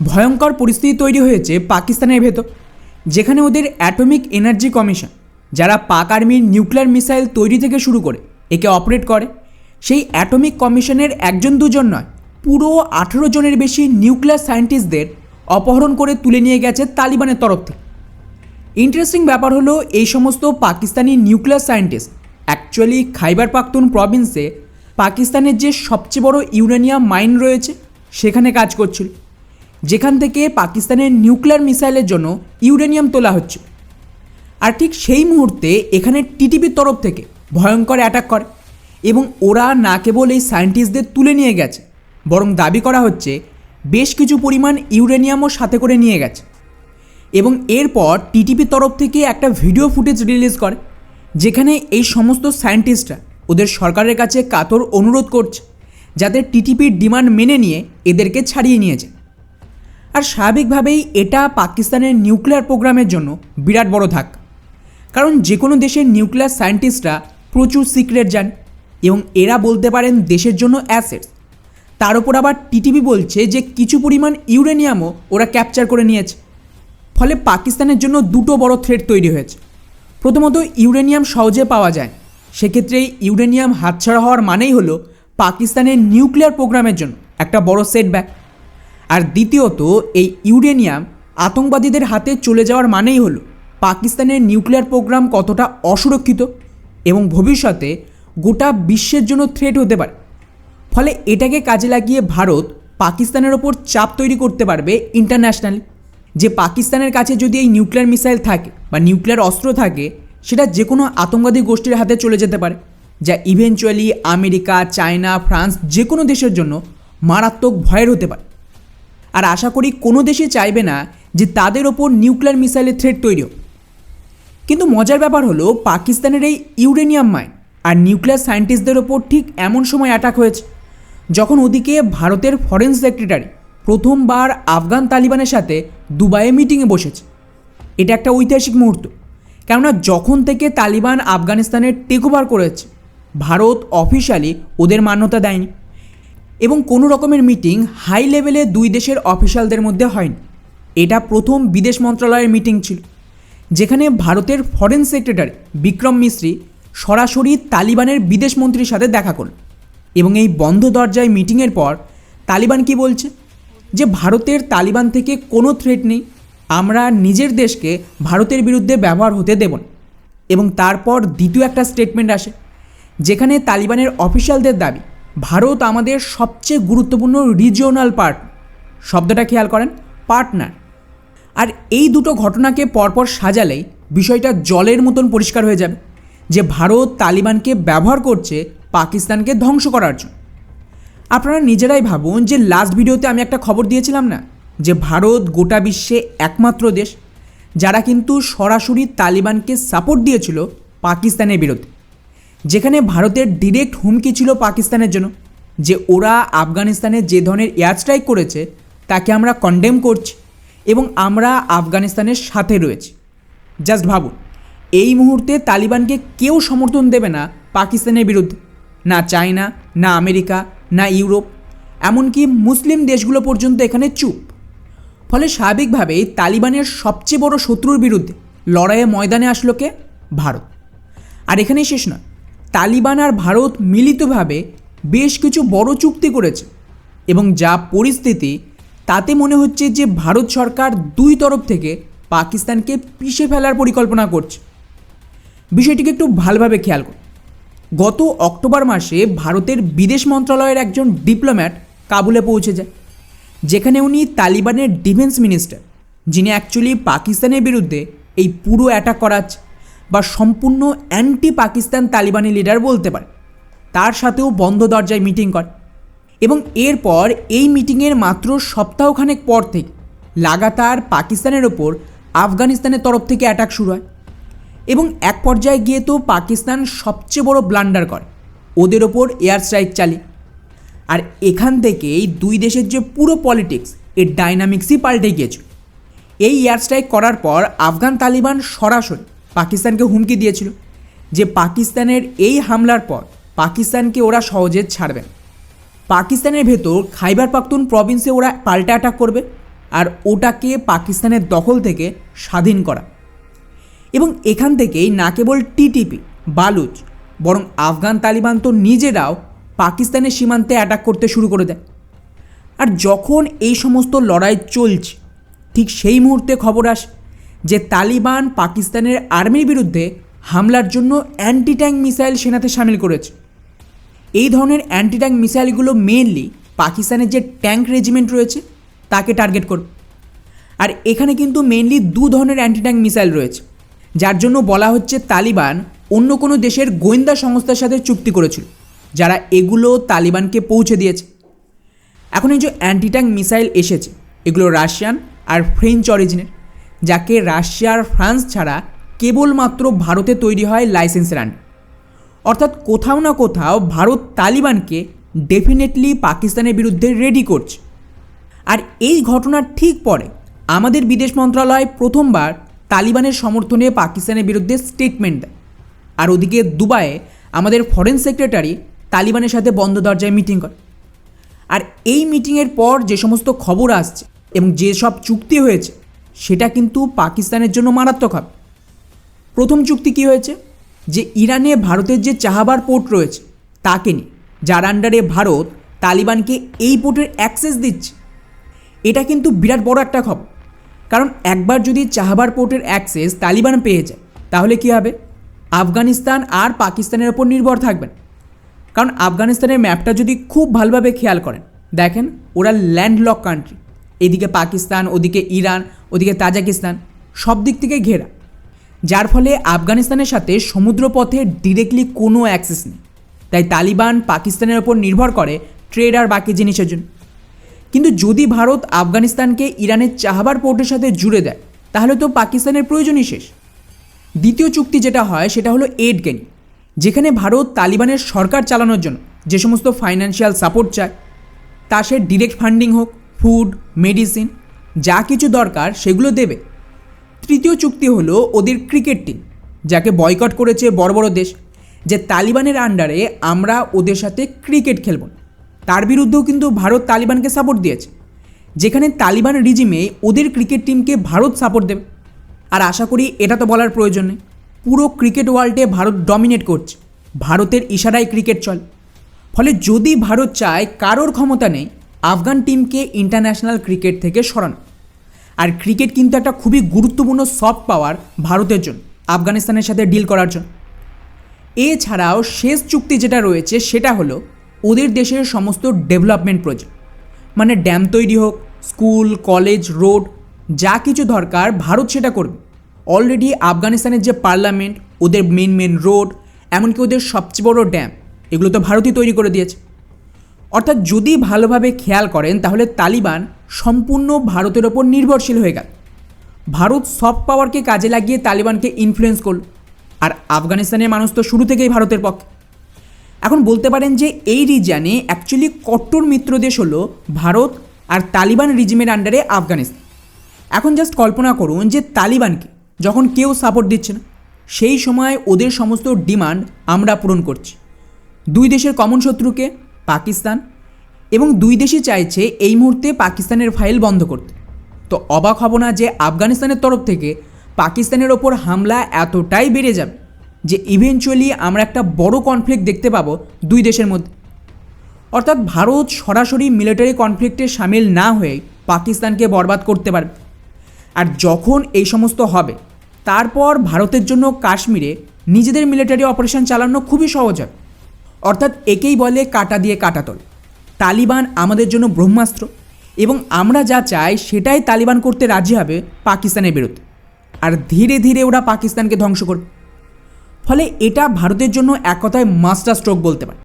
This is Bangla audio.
ভয়ঙ্কর পরিস্থিতি তৈরি হয়েছে পাকিস্তানের ভেতর, যেখানে ওদের অ্যাটমিক এনার্জি কমিশন, যারা পাক আর্মির নিউক্লিয়ার মিসাইল তৈরি থেকে শুরু করে একে অপারেট করে, সেই অ্যাটমিক কমিশনের একজন দুজন নয়, পুরো আঠেরো জনের বেশি নিউক্লিয়ার সায়েন্টিস্টদের অপহরণ করে তুলে নিয়ে গেছে তালিবানের তরফ থেকে। ইন্টারেস্টিং ব্যাপার হলো এই সমস্ত Pakistani nuclear scientist actually Khyber Pakhtun প্রভিন্সে পাকিস্তানের যে সবচেয়ে বড় ইউরেনিয়াম মাইন রয়েছে, সেখানে কাজ করছিল। যেখান থেকে পাকিস্তানের নিউক্লিয়ার মিসাইলের জন্য ইউরেনিয়াম তোলা হচ্ছে। আর ঠিক সেই মুহূর্তে এখানে টিটিপির তরফ থেকে ভয়ঙ্কর অ্যাটাক করে এবং ওরা না কেবল এই সায়েন্টিস্টদের তুলে নিয়ে গেছে, বরং দাবি করা হচ্ছে বেশ কিছু পরিমাণ ইউরেনিয়ামও সাথে করে নিয়ে গেছে। এবং এরপর টিটিপির তরফ থেকে একটা ভিডিও ফুটেজ রিলিজ করে, যেখানে এই সমস্ত সায়েন্টিস্টরা ওদের সরকারের কাছে কাতর অনুরোধ করছে, যাতে টিটিপির ডিমান্ড মেনে নিয়ে এদেরকে ছাড়িয়ে নিয়ে যায়। আর স্বাভাবিকভাবেই এটা পাকিস্তানের নিউক্লিয়ার প্রোগ্রামের জন্য বিরাট বড় ধাক্কা কারণ যে কোনো দেশের নিউক্লিয়ার সায়েন্টিস্টরা প্রচুর সিক্রেট যান এবং এরা বলতে পারেন দেশের জন্য অ্যাসেটস। তার উপর আবার টিটিভি বলছে যে কিছু পরিমাণ ইউরেনিয়ামও ওরা ক্যাপচার করে নিয়েছে। ফলে পাকিস্তানের জন্য দুটো বড় থ্রেট তৈরি হয়েছে। প্রথমত ইউরেনিয়াম সহজে পাওয়া যায়। সেক্ষেত্রে ইউরেনিয়াম হাতছাড়া হওয়ার মানেই হলো পাকিস্তানের নিউক্লিয়ার প্রোগ্রামের জন্য একটা বড় সেটব্যাক আর দ্বিতীয়ত, এই ইউরেনিয়াম আতঙ্কবাদীদের হাতে চলে যাওয়ার মানেই হলো পাকিস্তানের নিউক্লিয়ার প্রোগ্রাম কতটা অসুরক্ষিত এবং ভবিষ্যতে গোটা বিশ্বের জন্য থ্রেট হতে পারে। ফলে এটাকে কাজে লাগিয়ে ভারত পাকিস্তানের ওপর চাপ তৈরি করতে পারবে ইন্টারন্যাশনালি যে পাকিস্তানের কাছে যদি এই নিউক্লিয়ার মিসাইল থাকে বা নিউক্লিয়ার অস্ত্র থাকে, সেটা যে কোনো আতঙ্কবাদী গোষ্ঠীর হাতে চলে যেতে পারে, যা ইভেনচুয়ালি আমেরিকা, চায়না, ফ্রান্স যে কোনো দেশের জন্য মারাত্মক ভয়ের হতে পারে। আর আশা করি কোনো দেশই চাইবে না যে তাদের ওপর নিউক্লিয়ার মিসাইলের থ্রেট তৈরি হোক। কিন্তু মজার ব্যাপার হলো, পাকিস্তানের এই ইউরেনিয়াম মাইন আর নিউক্লিয়ার সায়েন্টিস্টদের ওপর ঠিক এমন সময় অ্যাটাক হয়েছে, যখন ওদিকে ভারতের ফরেন সেক্রেটারি প্রথমবার আফগান তালিবানের সাথে দুবাইয়ে মিটিংয়ে বসেছে। এটা একটা ঐতিহাসিক মুহূর্ত, কেননা যখন থেকে তালিবান আফগানিস্তানের টেক ওভার করেছে, ভারত অফিসিয়ালি ওদের মান্যতা দেয়নি। এবং কোনো রকমের মিটিং হাই লেভেলে দুই দেশের অফিসিয়ালদের মধ্যে হয়নি। এটা প্রথম বিদেশ মন্ত্রণালয়ের মিটিং ছিল, যেখানে ভারতের ফরেন সেক্রেটারি বিক্রম মিশ্রি সরাসরি তালিবানের বিদেশ মন্ত্রীর সাথে দেখা করল এবং এই বন্ধ দরজায় মিটিংয়ের পর তালিবান কি বলছে? যে ভারতের তালিবান থেকে কোনো থ্রেট নেই, আমরা নিজের দেশকে ভারতের বিরুদ্ধে ব্যবহার হতে দেব না। এবং তারপর দ্বিতীয় একটা স্টেটমেন্ট আসে, যেখানে তালিবানের অফিসিয়ালদের দাবি ভারত আমাদের সবচেয়ে গুরুত্বপূর্ণ রিজিওনাল পার্ট শব্দটা খেয়াল করেন পার্টনার আর এই দুটো ঘটনাকে পরপর সাজালেই বিষয়টা জলের মতন পরিষ্কার হয়ে যাবে, যে ভারত তালিবানকে ব্যবহার করছে পাকিস্তানকে ধ্বংস করার জন্য। আপনারা নিজেরাই ভাবুন যে লাস্ট ভিডিওতে আমি একটা খবর দিয়েছিলাম না, যে ভারত গোটা বিশ্বে একমাত্র দেশ, যারা কিন্তু সরাসরি তালিবানকে সাপোর্ট দিয়েছিল পাকিস্তানের বিরুদ্ধে। যেখানে ভারতের ডিরেক্ট হুমকি ছিল পাকিস্তানের জন্য, যে ওরা আফগানিস্তানে যে ধরনের এয়ার স্ট্রাইক করেছে, তাকে আমরা কন্ডেম করছি এবং আমরা আফগানিস্তানের সাথে রয়েছি। জাস্ট ভাবুন, এই মুহূর্তে তালিবানকে কেউ সমর্থন দেবে না পাকিস্তানের বিরুদ্ধে। না চায়না, না আমেরিকা, না ইউরোপ, এমনকি মুসলিম দেশগুলো পর্যন্ত এখানে চুপ। ফলে স্বাভাবিকভাবেই তালিবানের সবচেয়ে বড় শত্রুর বিরুদ্ধে লড়াইয়ে ময়দানে আসলো কে? ভারত। আর এখানেই শেষ নয়। তালিবান আর ভারত মিলিতভাবে বেশ কিছু বড় চুক্তি করেছে এবং যা পরিস্থিতি তাতে মনে হচ্ছে যে ভারত সরকার দুই তরফ থেকে পাকিস্তানকে পিষে ফেলার পরিকল্পনা করছে। বিষয়টিকে একটু ভালোভাবে খেয়াল করুন। গত অক্টোবর মাসে ভারতের বিদেশ মন্ত্রণালয়ের একজন ডিপ্লোম্যাট কাবুলে পৌঁছে যায়, যেখানে উনি তালিবানের ডিফেন্স মিনিস্টার, যিনি অ্যাকচুয়ালি পাকিস্তানের বিরুদ্ধে এই পুরো অ্যাটাক করাচ্ছে বা সম্পূর্ণ অ্যান্টি পাকিস্তান তালিবানি লিডার বলতে পারে। তার সাথেও বন্ধ দরজায় মিটিং করে। এবং এরপর এই মিটিংয়ের মাত্র সপ্তাহখানেক পর থেকে লাগাতার পাকিস্তানের ওপর আফগানিস্তানের তরফ থেকে অ্যাটাক শুরু হয়। এবং এক পর্যায়ে গিয়ে তো পাকিস্তান সবচেয়ে বড় ব্লান্ডার করে। ওদের ওপর এয়ার স্ট্রাইক চালিয়ে। আর এখান থেকেই দুই দেশের যে পুরো পলিটিক্স এর ডাইনামিক্সই পাল্টে গিয়েছিল এই এয়ার স্ট্রাইক করার পর আফগান তালিবান সরাসরি পাকিস্তানকে হুমকি দিয়েছিল যে পাকিস্তানের এই হামলার পর পাকিস্তানকে ওরা সহজে ছাড়বে পাকিস্তানের ভেতর খাইবার পাখতুন প্রভিন্সে ওরা পাল্টা অ্যাটাক করবে আর ওটাকে পাকিস্তানের দখল থেকে স্বাধীন করা। এবং এখান থেকেই না কেবল টিটিপি বালুচ, বরং আফগান তালিবান তো নিজেরাও পাকিস্তানের সীমান্তে অ্যাটাক করতে শুরু করে দেয়। আর যখন এই সমস্ত লড়াই চলছে, ঠিক সেই মুহূর্তে খবর আসে যে তালিবান পাকিস্তানের আর্মির বিরুদ্ধে হামলার জন্য অ্যান্টি ট্যাঙ্ক মিসাইল সেনাতে সামিল করেছে। এই ধরনের অ্যান্টি ট্যাঙ্ক মিসাইলগুলো মেনলি পাকিস্তানের যে ট্যাঙ্ক রেজিমেন্ট রয়েছে, তাকে টার্গেট করবে। আর এখানে কিন্তু মেনলি দু ধরনের অ্যান্টি ট্যাঙ্ক মিসাইল রয়েছে, যার জন্য বলা হচ্ছে তালিবান অন্য কোনো দেশের গোয়েন্দা সংস্থার সাথে চুক্তি করেছিল, যারা এগুলো তালিবানকে পৌঁছে দিয়েছে। এখন এই যে অ্যান্টি ট্যাঙ্ক মিসাইল এসেছে, এগুলো রাশিয়ান আর ফ্রেঞ্চ অরিজিনের। যাকে রাশিয়া আর ফ্রান্স ছাড়া কেবলমাত্র ভারতে তৈরি হয় লাইসেন্স আন্ডার অর্থাৎ কোথাও না কোথাও ভারত তালিবানকে ডেফিনেটলি পাকিস্তানের বিরুদ্ধে রেডি করছে। আর এই ঘটনার ঠিক পরে আমাদের বিদেশ মন্ত্রণালয় প্রথমবার তালিবানের সমর্থনে পাকিস্তানের বিরুদ্ধে স্টেটমেন্ট দেয়। আর ওদিকে দুবাইয়ে আমাদের ফরেন সেক্রেটারি তালিবানের সাথে বন্ধ দরজায় মিটিং করে। আর এই মিটিংয়ের পর যে সমস্ত খবর আসছে এবং যেসব চুক্তি হয়েছে সেটা কিন্তু পাকিস্তানের জন্য মারাত্মক হবে। প্রথম চুক্তি কী হয়েছে? যে ইরানে ভারতের যে চাহাবার পোর্ট রয়েছে, তাকে নিয়ে। যার আন্ডারে ভারত তালিবানকে এই পোর্টের অ্যাক্সেস দিচ্ছে। এটা কিন্তু বিরাট বড় একটা খবর। কারণ একবার যদি চাহাবার পোর্টের অ্যাক্সেস তালিবান পেয়ে যায়, তাহলে কী হবে? আফগানিস্তান আর পাকিস্তানের ওপর নির্ভর থাকবেন কারণ আফগানিস্তানের ম্যাপটা যদি খুব ভালোভাবে খেয়াল করেন, দেখেন ওরা ল্যান্ডলক কান্ট্রি এদিকে পাকিস্তান, ওদিকে ইরান, ওদিকে তাজাকিস্তান, সব দিক থেকে ঘেরা। যার ফলে আফগানিস্তানের সাথে সমুদ্রপথে ডিরেক্টলি কোনো অ্যাক্সেস নেই। তাই তালিবান পাকিস্তানের ওপর নির্ভর করে ট্রেড আর বাকি জিনিসের জন্য। কিন্তু যদি ভারত আফগানিস্তানকে ইরানের চাহাবার পোর্টের সাথে জুড়ে দেয়, তাহলে তো পাকিস্তানের প্রয়োজনই শেষ। দ্বিতীয় চুক্তি যেটা হয়, সেটা হলো এড গেনি যেখানে ভারত তালিবানের সরকার চালানোর জন্য যে সমস্ত ফাইন্যান্সিয়াল সাপোর্ট চায়, তা সে ডিরেক্ট ফান্ডিং হোক ফুড মেডিসিন যা কিছু দরকার সেগুলো দেবে। তৃতীয় চুক্তি হলো ওদের ক্রিকেট টিম যাকে বয়কট করেছে বড় বড় দেশ, যে তালিবানের আন্ডারে আমরা ওদের সাথে ক্রিকেট খেলব। তার বিরুদ্ধেও কিন্তু ভারত তালিবানকে সাপোর্ট দিয়েছে, যেখানে তালিবান রিজিমে ওদের ক্রিকেট টিমকে ভারত সাপোর্ট দেবে। আর আশা করি এটা তো বলার প্রয়োজন নেই, পুরো ক্রিকেট ওয়ার্ল্ডে ভারত ডমিনেট করছে, ভারতের ইশারায় ক্রিকেট চলে। ফলে যদি ভারত চায় কারোর ক্ষমতা নেই আফগান টিমকে ইন্টারন্যাশনাল ক্রিকেট থেকে সরানো। আর ক্রিকেট কিন্তু একটা খুবই গুরুত্বপূর্ণ সফট পাওয়ার ভারতের জন্য, আফগানিস্তানের সাথে ডিল করার জন্য। এছাড়াও শেষ চুক্তি যেটা রয়েছে সেটা হলো ওদের দেশের সমস্ত ডেভেলপমেন্ট প্রজেক্ট মানে ড্যাম তৈরি হোক স্কুল কলেজ রোড যা কিছু দরকার ভারত সেটা করবে। অলরেডি আফগানিস্তানের যে পার্লামেন্ট ওদের মেন মেন রোড এমনকি ওদের সবচেয়ে বড় ড্যাম এগুলো তো ভারতই তৈরি করে দিয়েছে। অর্থাৎ যদি ভালোভাবে খেয়াল করেন, তাহলে তালিবান সম্পূর্ণ ভারতের ওপর নির্ভরশীল হয়ে গেল। ভারত সফট পাওয়ারকে কাজে লাগিয়ে তালিবানকে ইনফ্লুয়েন্স করল। আর আফগানিস্তানের মানুষ তো শুরু থেকেই ভারতের পক্ষে। এখন বলতে পারেন যে এই রিজিয়ানে অ্যাকচুয়ালি কট্টর মিত্র দেশ হলো ভারত আর তালিবান রিজিমের আন্ডারে আফগানিস্তান। এখন জাস্ট কল্পনা করুন যে তালিবানকে যখন কেউ সাপোর্ট দিচ্ছে না, সেই সময় ওদের সমস্ত ডিমান্ড আমরা পূরণ করছি। দুই দেশের কমন শত্রুকে পাকিস্তান এবং দুই দেশই চাইছে এই মুহূর্তে পাকিস্তানের ফাইল বন্ধ করতে। তো অবাক হব না যে আফগানিস্তানের তরফ থেকে পাকিস্তানের ওপর হামলা এতটাই বেড়ে যাবে যে ইভেনচুয়ালি আমরা একটা বড় কনফ্লিক্ট দেখতে পাবো দুই দেশের মধ্যে। অর্থাৎ ভারত সরাসরি মিলিটারি কনফ্লিক্টে সামিল না হয়ে পাকিস্তানকে বরবাদ করতে পারবে। আর যখন এই সমস্ত হবে, তারপর ভারতের জন্য কাশ্মীরে নিজেদের মিলিটারি অপারেশন চালানো খুবই সহজ হবে। অর্থাৎ একেই বলে কাটা দিয়ে কাটাতল তালিবান আমাদের জন্য ব্রহ্মাস্ত্র এবং আমরা যা চাই সেটাই তালিবান করতে রাজি হবে পাকিস্তানের বিরুদ্ধে। আর ধীরে ধীরে ওরা পাকিস্তানকে ধ্বংস করবে। ফলে এটা ভারতের জন্য এক কথায় মাস্টার স্ট্রোক বলতে পারে।